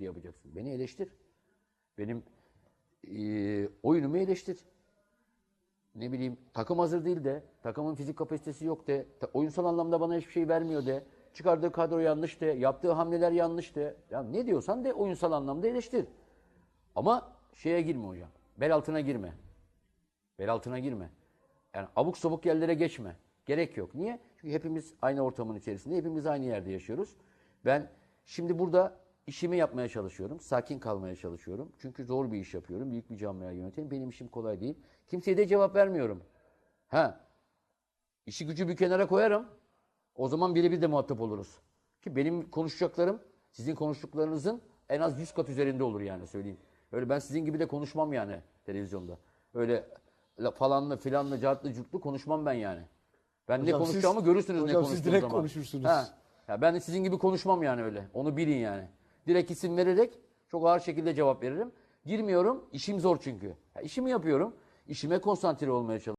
eleştiri yapacaksın. Beni eleştir. Benim e, oyunumu eleştir. Ne bileyim takım hazır değil de, takımın fizik kapasitesi yok de, ta- oyunsal anlamda bana hiçbir şey vermiyor de, çıkardığı kadro yanlış de, yaptığı hamleler yanlış de. Ya ne diyorsan de oyunsal anlamda eleştir. Ama şeye girme hocam. Bel altına girme. Bel altına girme. Yani abuk sabuk yerlere geçme. Gerek yok. Niye? Çünkü hepimiz aynı ortamın içerisinde, hepimiz aynı yerde yaşıyoruz. Ben şimdi burada işimi yapmaya çalışıyorum. Sakin kalmaya çalışıyorum. Çünkü zor bir iş yapıyorum. Büyük bir camia yöneteyim. Benim işim kolay değil. Kimseye de cevap vermiyorum. Ha. İşi gücü bir kenara koyarım. O zaman birebir de muhatap oluruz. Ki benim konuşacaklarım sizin konuştuklarınızın en az 100 kat üzerinde olur yani söyleyeyim. Öyle ben sizin gibi de konuşmam yani televizyonda. Öyle la- falanlı filanlı cartlı curtlu konuşmam ben yani. Ben ne Hocam siz- konuşacağımı görürsünüz ne hocam siz konuştuğum direkt zaman. konuşursunuz. Ha. Ya ben de sizin gibi konuşmam yani öyle. Onu bilin yani. Direkt isim vererek çok ağır şekilde cevap veririm. Girmiyorum. İşim zor çünkü. Ya işimi yapıyorum. İşime konsantre olmaya çalışıyorum.